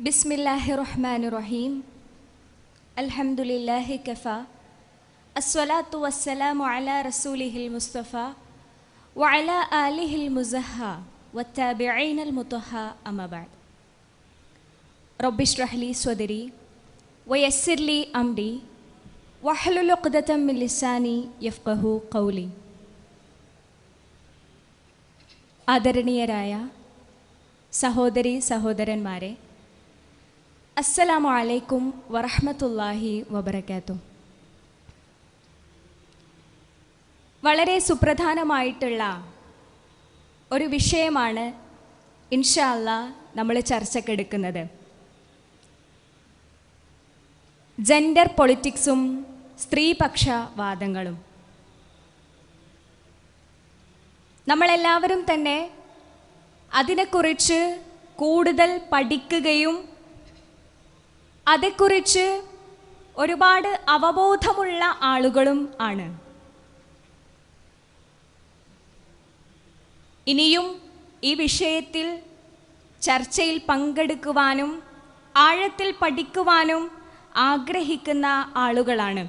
بسم الله الرحمن الرحيم الحمد لله كفى الصلاة والسلام على رسوله المصطفى وعلى آله المزهى والتابعين المطهى أما بعد رب اشرح لي صدري ويسر لي أمري واحلل عقدة من لساني يفقه قولي ആദരണീയരായ സഹോദരി സഹോദരന്മാരെ അസ്സലാമു അലൈക്കും വറഹമത്തല്ലാഹി വബർക്കാത്തു വളരെ സുപ്രധാനമായിട്ടുള്ള ഒരു വിഷയമാണ് ഇൻഷാ അല്ലാ നമ്മൾ ചർച്ചക്കെടുക്കുന്നത് ജെൻഡർ പൊളിറ്റിക്സും സ്ത്രീപക്ഷവാദങ്ങളും. നമ്മളെല്ലാവരും തന്നെ അതിനെക്കുറിച്ച് കൂടുതൽ പഠിക്കുകയും അതേക്കുറിച്ച് ഒരുപാട് അവബോധമുള്ള ആളുകളും ആണ്. ഇനിയും ഈ വിഷയത്തിൽ ചർച്ചയിൽ പങ്കെടുക്കുവാനും ആഴത്തിൽ പഠിക്കുവാനും ആഗ്രഹിക്കുന്ന ആളുകളാണ്.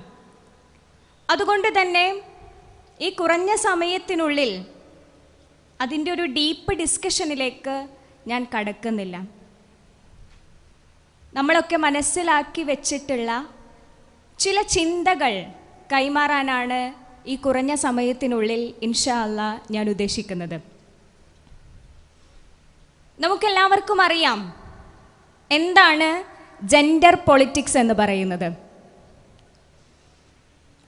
അതുകൊണ്ട് തന്നെ ഈ കുറഞ്ഞ സമയത്തിനുള്ളിൽ അതിന്റെ ഒരു ഡീപ്പ് ഡിസ്കഷനിലേക്ക് ഞാൻ കടക്കുന്നില്ല. നമ്മളൊക്കെ മനസ്സിലാക്കി വെച്ചിട്ടുള്ള ചില ചിന്തകൾ കൈമാറാനാണ് ഈ കുറഞ്ഞ സമയത്തിനുള്ളിൽ ഇൻഷാ അല്ല ഞാൻ ഉദ്ദേശിക്കുന്നത്. നമുക്കെല്ലാവർക്കും അറിയാം എന്താണ് ജെൻഡർ പൊളിറ്റിക്സ് എന്ന് പറയുന്നത്.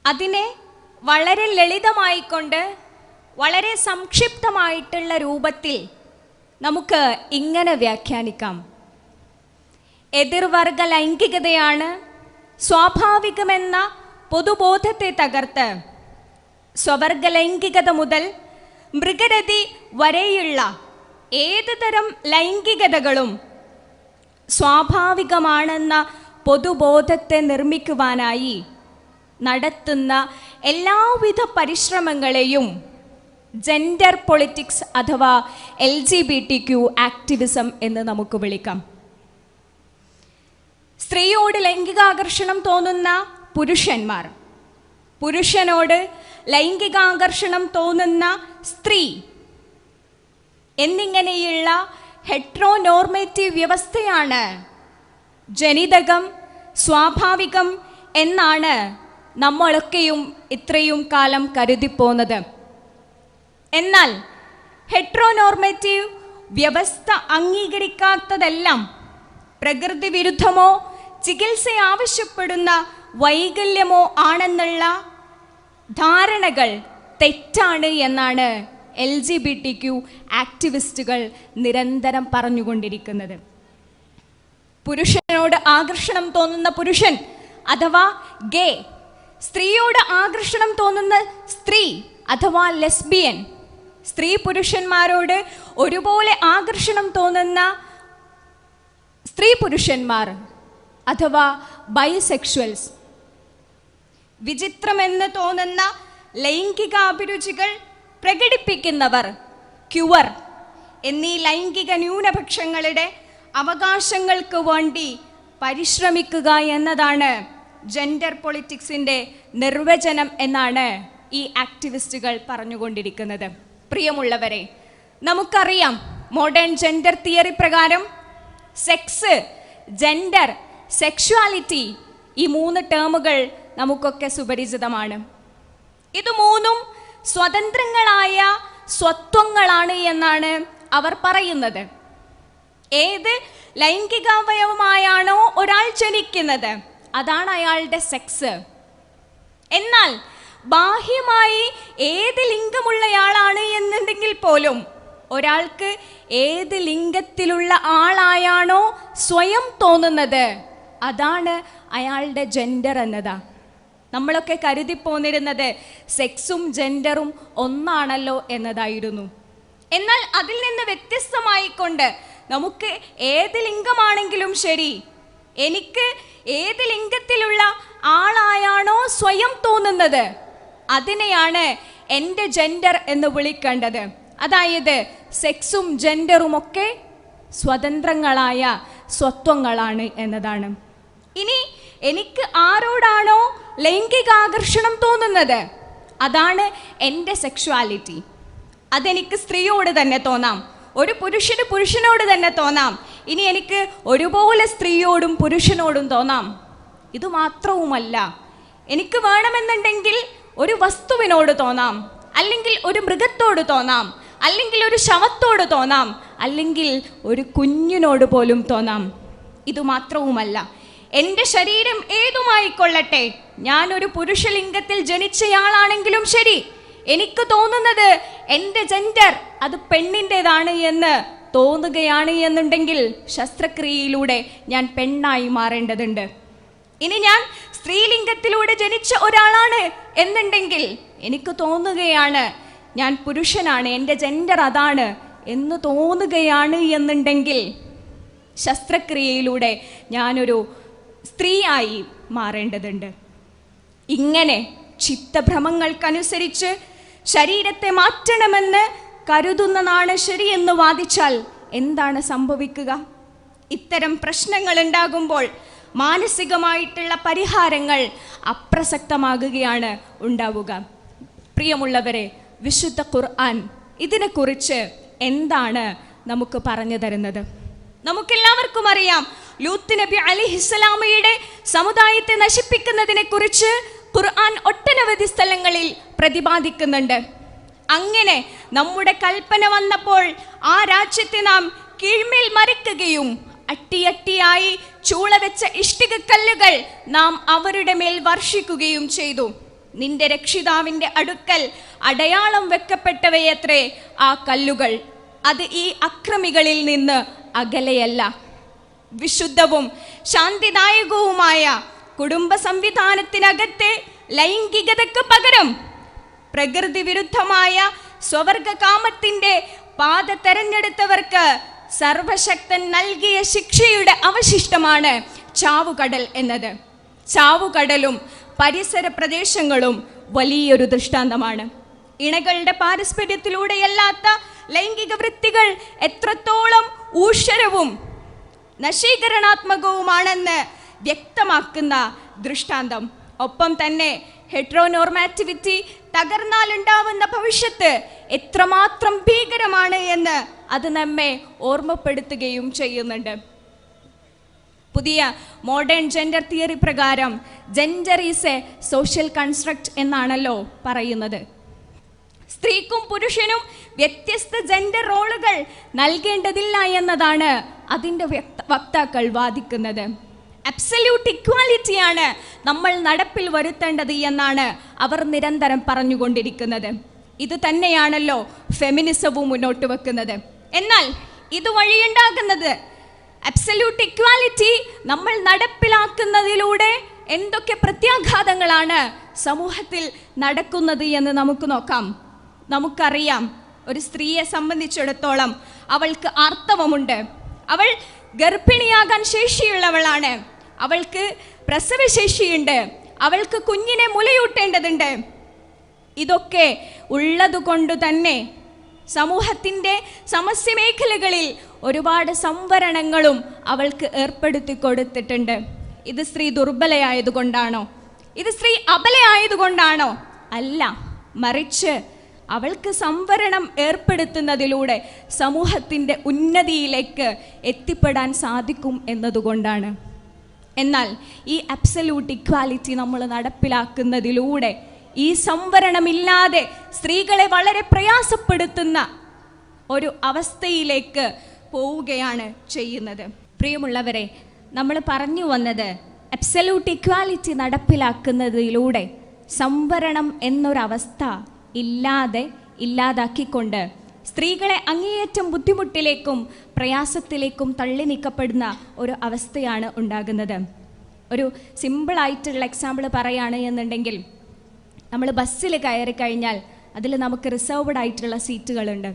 അതിനെ വളരെ ലളിതമായിക്കൊണ്ട് വളരെ സംക്ഷിപ്തമായിട്ടുള്ള രൂപത്തിൽ നമുക്ക് ഇങ്ങനെ വ്യാഖ്യാനിക്കാം. എതിർവർഗ ലൈംഗികതയാണ് സ്വാഭാവികമെന്ന പൊതുബോധത്തെ തകർത്ത് സ്വവർഗ ലൈംഗികത മുതൽ മൃഗരതി വരെയുള്ള ഏത് തരം ലൈംഗികതകളും സ്വാഭാവികമാണെന്ന പൊതുബോധത്തെ നിർമ്മിക്കുവാനായി നടത്തുന്ന എല്ലാവിധ പരിശ്രമങ്ങളെയും ജെൻഡർ പൊളിറ്റിക്സ് അഥവാ L G B T Q activism എന്ന് നമുക്ക് വിളിക്കാം. സ്ത്രീയോട് ലൈംഗികാകർഷണം തോന്നുന്ന പുരുഷന്മാർ. പുരുഷനോട് ലൈംഗികാകർഷണം തോന്നുന്ന സ്ത്രീ. എന്നിങ്ങനെയുള്ള ഹെട്രോനോർമേറ്റീവ് വ്യവസ്ഥയാണ് ജനിതകം സ്വാഭാവികം എന്നാണ് നമ്മളൊക്കെയും ഇത്രയും കാലം കരുതിപ്പോന്നത്. എന്നാൽ ഹെട്രോനോർമേറ്റീവ് വ്യവസ്ഥ അംഗീകരിക്കാത്തതെല്ലാം പ്രകൃതി വിരുദ്ധമോ ചികിത്സ ആവശ്യപ്പെടുന്ന വൈകല്യമോ ആണെന്നുള്ള ധാരണകൾ തെറ്റാണ് എന്നാണ് L G B T Q ആക്ടിവിസ്റ്റുകൾ നിരന്തരം പറഞ്ഞുകൊണ്ടിരിക്കുന്നത്. പുരുഷനോട് ആകർഷണം തോന്നുന്ന പുരുഷൻ അഥവാ ഗേ സ്ത്രീയോട് ആകർഷണം തോന്നുന്ന സ്ത്രീ അഥവാ ലെസ്ബിയൻ സ്ത്രീ പുരുഷന്മാരോട് ഒരുപോലെ ആകർഷണം തോന്നുന്ന സ്ത്രീ പുരുഷന്മാർ അഥവാ ബൈസെക്ഷൽസ് വിചിത്രമെന്ന് തോന്നുന്ന ലൈംഗികാഭിരുചികൾ പ്രകടിപ്പിക്കുന്നവർ ക്യുവർ എന്നീ ലൈംഗിക ന്യൂനപക്ഷങ്ങളുടെ അവകാശങ്ങൾക്ക് വേണ്ടി പരിശ്രമിക്കുക എന്നതാണ് ജെൻഡർ പൊളിറ്റിക്സിന്റെ നിർവചനം എന്നാണ് ഈ ആക്ടിവിസ്റ്റുകൾ പറഞ്ഞുകൊണ്ടിരിക്കുന്നത്. പ്രിയമുള്ളവരെ നമുക്കറിയാം മോഡേൺ ജെൻഡർ തിയറി പ്രകാരം സെക്സ് ജെൻഡർ സെക്ഷുവാലിറ്റി ഈ മൂന്ന് ടേമുകൾ നമുക്കൊക്കെ സുപരിചിതമാണ്. ഇത് മൂന്നും സ്വതന്ത്രങ്ങളായ സ്വത്വങ്ങളാണ് എന്നാണ് അവർ പറയുന്നത്. ഏത് ലൈംഗികാവയവമായാണോ ഒരാൾ ജനിക്കുന്നത് അതാണ് അയാളുടെ സെക്സ് എന്നാൽ ബാഹ്യമായി ഏത് ലിംഗമുള്ളയാളാണ് എന്നുണ്ടെങ്കിൽ പോലും ഒരാൾക്ക് ഏത് ലിംഗത്തിലുള്ള ആളായാണോ സ്വയം തോന്നുന്നത്. അതാണ് അയാളുടെ ജെൻഡർ എന്നതാ. നമ്മളൊക്കെ കരുതിപ്പോന്നിരുന്നത് സെക്സും ജെൻഡറും ഒന്നാണല്ലോ എന്നതായിരുന്നു. എന്നാൽ അതിൽ നിന്ന് വ്യത്യസ്തമായിക്കൊണ്ട് നമുക്ക് ഏത് ലിംഗമാണെങ്കിലും ശരി എനിക്ക് ഏത് ലിംഗത്തിലുള്ള ആളായാണോ സ്വയം തോന്നുന്നത് അതിനെയാണ് എന്റെ ജെൻഡർ എന്ന് വിളിക്കേണ്ടത്. അതായത് സെക്സും ജെൻഡറും ഒക്കെ സ്വതന്ത്രങ്ങളായ സ്വത്വങ്ങളാണ് എന്നതാണ്. ഇനി എനിക്ക് ആരോടാണോ ലൈംഗികാകർഷണം തോന്നുന്നത്? അതാണ് എന്റെ സെക്ഷുവാലിറ്റി അതെനിക്ക് സ്ത്രീയോട് തന്നെ തോന്നാം. ഒരു പുരുഷന് പുരുഷനോട് തന്നെ തോന്നാം. ഇനി എനിക്ക് ഒരുപോലെ സ്ത്രീയോടും പുരുഷനോടും തോന്നാം. ഇത് മാത്രവുമല്ല. എനിക്ക് വേണമെന്നുണ്ടെങ്കിൽ ഒരു വസ്തുവിനോട് തോന്നാം. അല്ലെങ്കിൽ ഒരു മൃഗത്തോട് തോന്നാം. അല്ലെങ്കിൽ ഒരു ശവത്തോട് തോന്നാം. അല്ലെങ്കിൽ ഒരു കുഞ്ഞിനോട് പോലും തോന്നാം. ഇത് മാത്രവുമല്ല. എന്റെ ശരീരം ഏതുമായിക്കൊള്ളട്ടെ? ഞാനൊരു പുരുഷലിംഗത്തിൽ ജനിച്ചയാളാണെങ്കിലും ശരി. എനിക്ക് തോന്നുന്നത് എന്റെ ജെൻഡർ അത് പെണ്ണിന്റെതാണ് എന്ന് തോന്നുകയാണ് എന്നുണ്ടെങ്കിൽ ശസ്ത്രക്രിയയിലൂടെ ഞാൻ പെണ്ണായി മാറേണ്ടതുണ്ട്. ഇനി ഞാൻ സ്ത്രീലിംഗത്തിലൂടെ ജനിച്ച ഒരാളാണ് എന്നുണ്ടെങ്കിൽ എനിക്ക് തോന്നുകയാണ് ഞാൻ പുരുഷനാണ് എന്റെ ജെൻഡർ അതാണ് എന്ന് തോന്നുകയാണ് എന്നുണ്ടെങ്കിൽ ശസ്ത്രക്രിയയിലൂടെ ഞാനൊരു സ്ത്രീയായി മാറേണ്ടതുണ്ട്. ഇങ്ങനെ ചിത്തഭ്രമങ്ങൾക്കനുസരിച്ച് ശരീരത്തെ മാറ്റണമെന്ന് കരുതുന്നതാണ് ശരിയെന്ന് വാദിച്ചാൽ എന്താണ് സംഭവിക്കുക? ഇത്തരം പ്രശ്നങ്ങൾ ഉണ്ടാകുമ്പോൾ മാനസികമായിട്ടുള്ള പരിഹാരങ്ങൾ അപ്രസക്തമാകുകയാണ് ഉണ്ടാവുക. പ്രിയമുള്ളവരെ വിശുദ്ധ ഖുർആൻ ഇതിനെക്കുറിച്ച് എന്താണ് നമുക്ക് പറഞ്ഞു തരുന്നത്? നമുക്കെല്ലാവർക്കും അറിയാം ലൂത്ത് നബി അലിഹിസ്സലാമയുടെ സമുദായത്തെ നശിപ്പിക്കുന്നതിനെ കുറിച്ച് ഖുർആൻ ഒട്ടനവധി സ്ഥലങ്ങളിൽ പ്രതിപാദിക്കുന്നുണ്ട്. അങ്ങനെ നമ്മുടെ കൽപ്പന വന്നപ്പോൾ ആ രാജ്യത്തെ നാം കീഴ്മേൽ മറിക്കുകയും അട്ടിയട്ടിയായി ചൂള വെച്ച ഇഷ്ടികക്കല്ലുകൾ നാം അവരുടെ മേൽ വർഷിക്കുകയും ചെയ്തു. നിന്റെ രക്ഷിതാവിന്റെ അടുക്കൽ അടയാളം വെക്കപ്പെട്ടവയത്രേ ആ കല്ലുകൾ. അത് ഈ അക്രമികളിൽ നിന്ന് അകലെയല്ല. വിശുദ്ധവും ശാന്തിദായകവുമായ കുടുംബ സംവിധാനത്തിനകത്തെ ലൈംഗികതയ്ക്ക് പകരം പ്രകൃതി വിരുദ്ധമായ സ്വവർഗ കാമത്തിന്റെ പാത തെരഞ്ഞെടുത്തവർക്ക് സർവശക്തൻ നൽകിയ ശിക്ഷയുടെ അവശിഷ്ടമാണ് ചാവുകടൽ എന്നത്. ചാവുകടലും പരിസര പ്രദേശങ്ങളും വലിയൊരു ദൃഷ്ടാന്തമാണ്. ഇണകളുടെ പാരസ്പര്യത്തിലൂടെയല്ലാത്ത ലൈംഗിക വൃത്തികൾ എത്രത്തോളം ഊഷരവും നശീകരണാത്മകവുമാണെന്ന് വ്യക്തമാക്കുന്ന ദൃഷ്ടാന്തം. ഒപ്പം തന്നെ ഹെട്രോനോർമാറ്റിവിറ്റി തകർന്നാലുണ്ടാവുന്ന ഭവിഷ്യത്ത് എത്രമാത്രം ഭീകരമാണ് എന്ന് അത് നമ്മെ ഓർമ്മപ്പെടുത്തുകയും ചെയ്യുന്നുണ്ട്. പുതിയ മോഡേൺ ജെൻഡർ തിയറി പ്രകാരം gender is a social construct എന്നാണല്ലോ പറയുന്നത്. സ്ത്രീക്കും പുരുഷനും വ്യത്യസ്ത ജെൻഡർ റോളുകൾ നൽകേണ്ടതില്ല എന്നതാണ് അതിന്റെ വക്താക്കൾ വാദിക്കുന്നത്. അബ്സല്യൂട്ട് ഇക്വാലിറ്റിയാണ് നമ്മൾ നടപ്പിൽ വരുത്തേണ്ടത് എന്നാണ് അവർ നിരന്തരം പറഞ്ഞുകൊണ്ടിരിക്കുന്നത്. ഇത് തന്നെയാണല്ലോ ഫെമിനിസവും മുന്നോട്ട് വെക്കുന്നത്. എന്നാൽ ഇത് വഴിയുണ്ടാകുന്നത് അബ്സല്യൂട്ട് ഇക്വാലിറ്റി നമ്മൾ നടപ്പിലാക്കുന്നതിലൂടെ എന്തൊക്കെ പ്രത്യാഘാതങ്ങളാണ് സമൂഹത്തിൽ നടക്കുന്നത് എന്ന് നമുക്ക് നോക്കാം. നമുക്കറിയാം ഒരു സ്ത്രീയെ സംബന്ധിച്ചിടത്തോളം അവൾക്ക് ആർത്തവമുണ്ട്. അവൾ ഗർഭിണിയാകാൻ ശേഷിയുള്ളവളാണ്. അവൾക്ക് പ്രസവശേഷിയുണ്ട്. അവൾക്ക് കുഞ്ഞിനെ മുലയൂട്ടേണ്ടതുണ്ട്. ഇതൊക്കെ ഉള്ളതുകൊണ്ട് തന്നെ സമൂഹത്തിന്റെ സമസ്യ മേഖലകളിൽ ഒരുപാട് സംവരണങ്ങളും അവൾക്ക് ഏർപ്പെടുത്തി കൊടുത്തിട്ടുണ്ട് ഇത് സ്ത്രീ ദുർബലയായതുകൊണ്ടാണോ? ഇത് സ്ത്രീ അബലയായതുകൊണ്ടാണോ? അല്ല മറിച്ച് അവൾക്ക് സംവരണം ഏർപ്പെടുത്തുന്നതിലൂടെ സമൂഹത്തിന്റെ ഉന്നതിയിലേക്ക് എത്തിപ്പെടാൻ സാധിക്കും എന്നതുകൊണ്ടാണ്. എന്നാൽ ഈ അബ്സല്യൂട്ട് ഇക്വാലിറ്റി നമ്മൾ നടപ്പിലാക്കുന്നതിലൂടെ ഈ സംവരണമില്ലാതെ സ്ത്രീകളെ വളരെ പ്രയാസപ്പെടുത്തുന്ന ഒരു അവസ്ഥയിലേക്ക് പോവുകയാണ് ചെയ്യുന്നത്. പ്രിയമുള്ളവരെ നമ്മൾ പറഞ്ഞു വന്നത് അബ്സല്യൂട്ട് ഇക്വാലിറ്റി നടപ്പിലാക്കുന്നതിലൂടെ സംവരണം എന്നൊരവസ്ഥ ഇല്ലാതെ ഇല്ലാതാക്കിക്കൊണ്ട് സ്ത്രീകളെ അങ്ങേയറ്റം ബുദ്ധിമുട്ടിലേക്കും പ്രയാസത്തിലേക്കും തള്ളി നീക്കപ്പെടുന്ന ഒരു അവസ്ഥയാണ് ഉണ്ടാകുന്നത്. ഒരു സിമ്പിളായിട്ടുള്ള എക്സാമ്പിൾ പറയുകയാണ് എന്നുണ്ടെങ്കിൽ നമ്മൾ ബസ്സിൽ കയറി കഴിഞ്ഞാൽ അതിൽ നമുക്ക് റിസർവ്ഡ് ആയിട്ടുള്ള സീറ്റുകളുണ്ട്.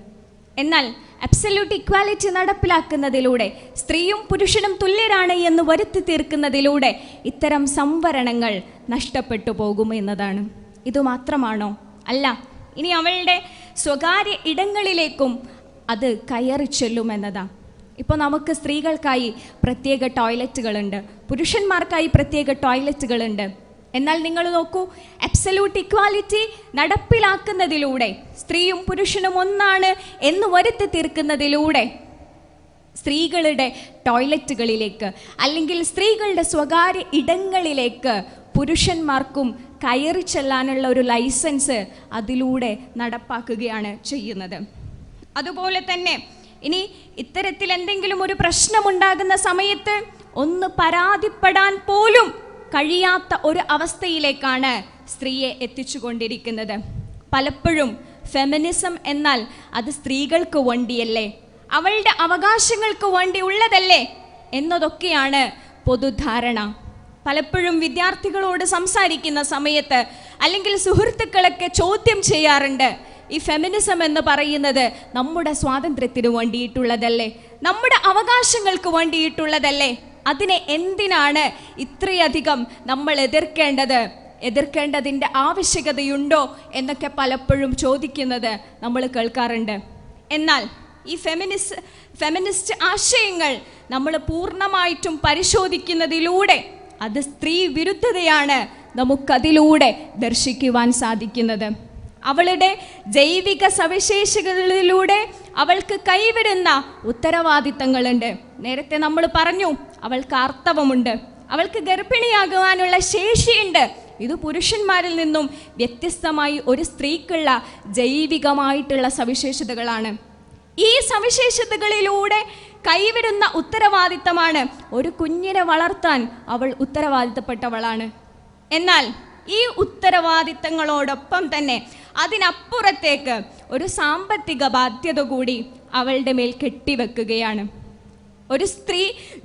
എന്നാൽ അബ്സല്യൂട്ട് ഇക്വാലിറ്റി നടപ്പിലാക്കുന്നതിലൂടെ സ്ത്രീയും പുരുഷനും തുല്യരാണ് എന്ന് വരുത്തി തീർക്കുന്നതിലൂടെ ഇത്തരം സംവരണങ്ങൾ നഷ്ടപ്പെട്ടു പോകും എന്നതാണ്. ഇത് മാത്രമാണോ അല്ല ഇനി അവളുടെ സ്വകാര്യ ഇടങ്ങളിലേക്കും അത് കയറി ചെല്ലുമെന്നതാണ് ഇപ്പോൾ നമുക്ക് സ്ത്രീകൾക്കായി പ്രത്യേക ടോയ്ലറ്റുകളുണ്ട്. പുരുഷന്മാർക്കായി പ്രത്യേക ടോയ്ലറ്റുകളുണ്ട്. എന്നാൽ നിങ്ങൾ നോക്കൂ അബ്സല്യൂട്ട് ഇക്വാലിറ്റി നടപ്പിലാക്കുന്നതിലൂടെ സ്ത്രീയും പുരുഷനും ഒന്നാണ് എന്ന് വരുത്തി തീർക്കുന്നതിലൂടെ സ്ത്രീകളുടെ ടോയ്ലറ്റുകളിലേക്ക് അല്ലെങ്കിൽ സ്ത്രീകളുടെ സ്വകാര്യ ഇടങ്ങളിലേക്ക് പുരുഷന്മാർക്കും കയറി ചെല്ലാനുള്ള ഒരു ലൈസൻസ് അതിലൂടെ നടപ്പാക്കുകയാണ് ചെയ്യുന്നത്. അതുപോലെ തന്നെ ഇനി ഇത്തരത്തിൽ എന്തെങ്കിലും ഒരു പ്രശ്നമുണ്ടാകുന്ന സമയത്ത് ഒന്ന് പരാതിപ്പെടാൻ പോലും കഴിയാത്ത ഒരു അവസ്ഥയിലേക്കാണ് സ്ത്രീയെ എത്തിച്ചുകൊണ്ടിരിക്കുന്നത്. പലപ്പോഴും ഫെമിനിസം എന്നാൽ അത് സ്ത്രീകൾക്ക് വേണ്ടിയല്ലേ? അവളുടെ അവകാശങ്ങൾക്ക് വേണ്ടി ഉള്ളതല്ലേ? എന്നതൊക്കെയാണ് പൊതുധാരണ. പലപ്പോഴും വിദ്യാർത്ഥികളോട് സംസാരിക്കുന്ന സമയത്ത് അല്ലെങ്കിൽ സുഹൃത്തുക്കളൊക്കെ ചോദ്യം ചെയ്യാറുണ്ട്. ഈ ഫെമിനിസം എന്ന് പറയുന്നത് നമ്മുടെ സ്വാതന്ത്ര്യത്തിന് വേണ്ടിയിട്ടുള്ളതല്ലേ? നമ്മുടെ അവകാശങ്ങൾക്ക് വേണ്ടിയിട്ടുള്ളതല്ലേ? അതിനെ എന്തിനാണ് ഇത്രയധികം നമ്മൾ എതിർക്കേണ്ടത്? എതിർക്കേണ്ടതിന്റെ ആവശ്യകതയുണ്ടോ എന്നൊക്കെ പലപ്പോഴും ചോദിക്കുന്നത് നമ്മൾ കേൾക്കാറുണ്ട്. എന്നാൽ ഈ ഫെമിനിസ് ഫെമിനിസ്റ്റ് ആശയങ്ങൾ നമ്മൾ പൂർണമായിട്ടും പരിശോധിക്കുന്നതിലൂടെ അത് സ്ത്രീ വിരുദ്ധതയാണ് നമുക്കതിലൂടെ ദർശിക്കുവാൻ സാധിക്കുന്നത്. അവളുടെ ജൈവിക സവിശേഷതകളിലൂടെ അവൾക്ക് കൈവരുന്ന ഉത്തരവാദിത്തങ്ങളുണ്ട്. നേരത്തെ നമ്മൾ പറഞ്ഞു അവൾക്ക് ആർത്തവമുണ്ട്. അവൾക്ക് ഗർഭിണിയാകുവാനുള്ള ശേഷിയുണ്ട്. ഇത് പുരുഷന്മാരിൽ നിന്നും വ്യത്യസ്തമായി ഒരു സ്ത്രീക്കുള്ള ജൈവികമായിട്ടുള്ള സവിശേഷതകളാണ്. ഈ സവിശേഷതകളിലൂടെ കൈവിടുന്ന ഉത്തരവാദിത്തമാണ്. ഒരു കുഞ്ഞിനെ വളർത്താൻ അവൾ ഉത്തരവാദിത്തപ്പെട്ടവളാണ്. എന്നാൽ ഈ ഉത്തരവാദിത്തങ്ങളോടൊപ്പം തന്നെ അതിനപ്പുറത്തേക്ക് ഒരു സാമ്പത്തിക ബാധ്യത കൂടി അവളുടെ മേൽ കെട്ടിവെക്കുകയാണ്. ഒരു സ്ത്രീ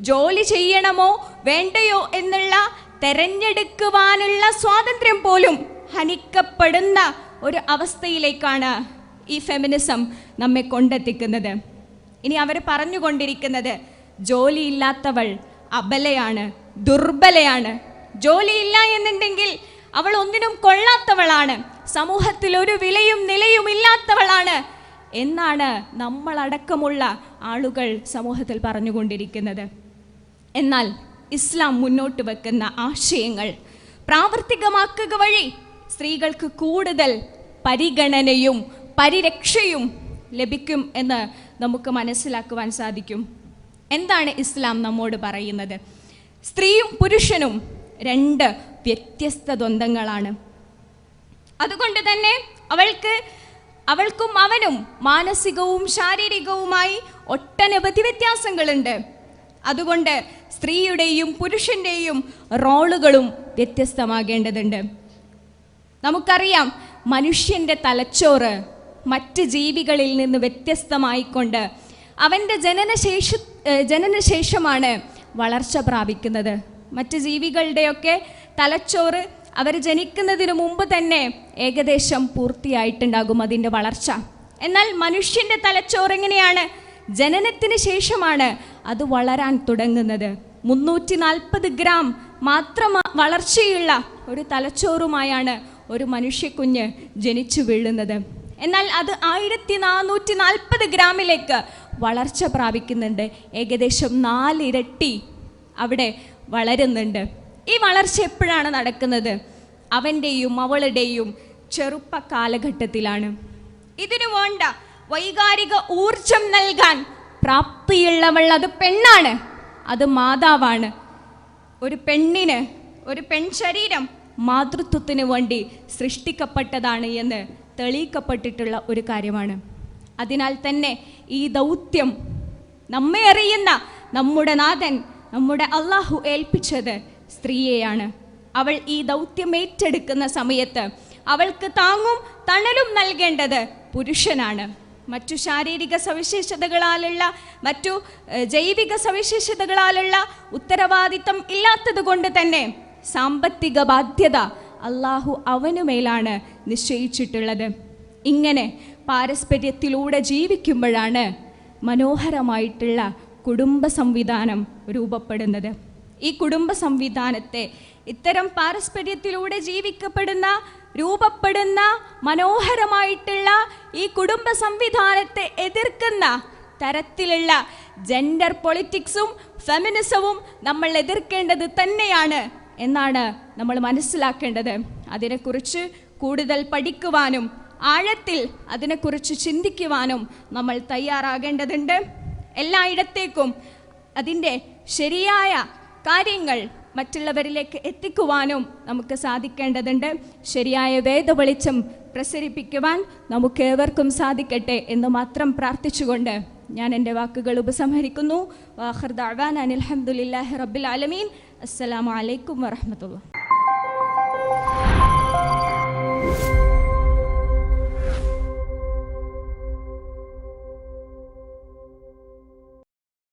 ജോലി ചെയ്യണമോ വേണ്ടയോ എന്നുള്ള തെരഞ്ഞെടുക്കുവാനുള്ള സ്വാതന്ത്ര്യം പോലും ഹനിക്കപ്പെടുന്ന ഒരു അവസ്ഥയിലേക്കാണ് ഈ ഫെമിനിസം നമ്മെ കൊണ്ടെത്തിക്കുന്നത്. ഇനി അവർ പറഞ്ഞുകൊണ്ടിരിക്കുന്നത് ജോലിയില്ലാത്തവൾ അബലയാണ് ദുർബലയാണ്. ജോലിയില്ല എന്നുണ്ടെങ്കിൽ അവൾ ഒന്നിനും കൊള്ളാത്തവളാണ്. സമൂഹത്തിൽ ഒരു വിലയും നിലയും ഇല്ലാത്തവളാണ് എന്നാണ് നമ്മളടക്കമുള്ള ആളുകൾ സമൂഹത്തിൽ പറഞ്ഞുകൊണ്ടിരിക്കുന്നത്. എന്നാൽ ഇസ്ലാം മുന്നോട്ട് വെക്കുന്ന ആശയങ്ങൾ പ്രാവർത്തികമാക്കുക വഴി സ്ത്രീകൾക്ക് കൂടുതൽ പരിഗണനയും പരിരക്ഷയും ലഭിക്കും എന്ന് നമുക്ക് മനസ്സിലാക്കുവാൻ സാധിക്കും. എന്താണ് ഇസ്ലാം നമ്മോട് പറയുന്നത്? സ്ത്രീയും പുരുഷനും രണ്ട് വ്യത്യസ്ത ദ്വന്ദ്ങ്ങളാണ് അതുകൊണ്ട് തന്നെ അവൾക്ക് അവൾക്കും അവനും മാനസികവും ശാരീരികവുമായി ഒട്ടനവധി വ്യത്യാസങ്ങളുണ്ട്. അതുകൊണ്ട് സ്ത്രീയുടെയും പുരുഷന്റെയും റോളുകളും വ്യത്യസ്തമാകേണ്ടതുണ്ട്. നമുക്കറിയാം മനുഷ്യന്റെ തലച്ചോറ് മറ്റ് ജീവികളിൽ നിന്ന് വ്യത്യസ്തമായിക്കൊണ്ട് അവന്റെ ജനനശേഷ ജനനശേഷമാണ് വളർച്ച പ്രാപിക്കുന്നത്. മറ്റ് ജീവികളുടെയൊക്കെ തലച്ചോറ് അവർ ജനിക്കുന്നതിന് മുമ്പ് തന്നെ ഏകദേശം പൂർത്തിയായിട്ടുണ്ടാകും അതിന്റെ വളർച്ച. എന്നാൽ മനുഷ്യന്റെ തലച്ചോറ് എങ്ങനെയാണ്? ജനനത്തിന് ശേഷമാണ് അത് വളരാൻ തുടങ്ങുന്നത്. മുന്നൂറ്റി നാൽപ്പത് ഗ്രാം മാത്രം വളർച്ചയുള്ള ഒരു തലച്ചോറുമായാണ് ഒരു മനുഷ്യക്കുഞ്ഞ് ജനിച്ചു വീഴുന്നത്. എന്നാൽ അത് ആയിരത്തി നാനൂറ്റി നാൽപ്പത് ഗ്രാമിലേക്ക് വളർച്ച പ്രാപിക്കുന്നുണ്ട്. ഏകദേശം നാലിരട്ടി അവിടെ വളരുന്നുണ്ട്. ഈ വളർച്ച എപ്പോഴാണ് നടക്കുന്നത്? അവന്റെയും അവളുടെയും ചെറുപ്പ കാലഘട്ടത്തിലാണ്. ഇതിനു വേണ്ട വൈകാരിക ഊർജം നൽകാൻ പ്രാപ്തിയുള്ളവൾ അത് പെണ്ണാണ്. അത് മാതാവാണ്. ഒരു പെണ്ണിന് ഒരു പെൺ ശരീരം മാതൃത്വത്തിന് വേണ്ടി സൃഷ്ടിക്കപ്പെട്ടതാണ് എന്ന് തെളിയിക്കപ്പെട്ടിട്ടുള്ള ഒരു കാര്യമാണ്. അതിനാൽ തന്നെ ഈ ദൗത്യം നമ്മെ അറിയുന്ന നമ്മുടെ നാഥൻ നമ്മുടെ അള്ളാഹു ഏൽപ്പിച്ചത് സ്ത്രീയെയാണ്. അവൾ ഈ ദൗത്യം ഏറ്റെടുക്കുന്ന സമയത്ത് അവൾക്ക് താങ്ങും തണലും നൽകേണ്ടത് പുരുഷനാണ്. മറ്റു ശാരീരിക സവിശേഷതകളാലുള്ള മറ്റു ജൈവിക സവിശേഷതകളാലുള്ള ഉത്തരവാദിത്തം ഇല്ലാത്തത് കൊണ്ട് തന്നെ സാമ്പത്തിക ബാധ്യത അള്ളാഹു അവനുമേലാണ്. നിശ്ചയിച്ചിട്ടുള്ളത്. ഇങ്ങനെ പാരസ്പര്യത്തിലൂടെ ജീവിക്കുമ്പോഴാണ് മനോഹരമായിട്ടുള്ള കുടുംബ സംവിധാനം രൂപപ്പെടുന്നത്. ഈ കുടുംബ സംവിധാനത്തെ ഇത്തരം പാരസ്പര്യത്തിലൂടെ ജീവിക്കപ്പെടുന്ന രൂപപ്പെടുന്ന മനോഹരമായിട്ടുള്ള ഈ കുടുംബ സംവിധാനത്തെ എതിർക്കുന്ന തരത്തിലുള്ള ജെൻഡർ പൊളിറ്റിക്സും ഫെമിനിസവും നമ്മൾ എതിർക്കേണ്ടത് തന്നെയാണ് എന്നാണ് നമ്മൾ മനസ്സിലാക്കേണ്ടത്. അതിനെക്കുറിച്ച് കൂടുതൽ പഠിക്കുവാനും ആഴത്തിൽ അതിനെക്കുറിച്ച് ചിന്തിക്കുവാനും നമ്മൾ തയ്യാറാകേണ്ടതുണ്ട്. എല്ലായിടത്തേക്കും അതിന്റെ ശരിയായ കാര്യങ്ങൾ മറ്റുള്ളവരിലേക്ക് എത്തിക്കുവാനും നമുക്ക് സാധിക്കേണ്ടതുണ്ട്. ശരിയായ വേദവെളിച്ചം പ്രസരിപ്പിക്കുവാൻ നമുക്ക് ഏവർക്കും സാധിക്കട്ടെ എന്ന് മാത്രം പ്രാർത്ഥിച്ചുകൊണ്ട് ഞാൻ എന്റെ വാക്കുകൾ ഉപസംഹരിക്കുന്നു. വാഹർദാൻ അനിൽഹമുല്ലാഹി റബ്ബിൽ ആലമീൻ. അസ്സലാമു അലൈക്കും വറഹമത്തുള്ള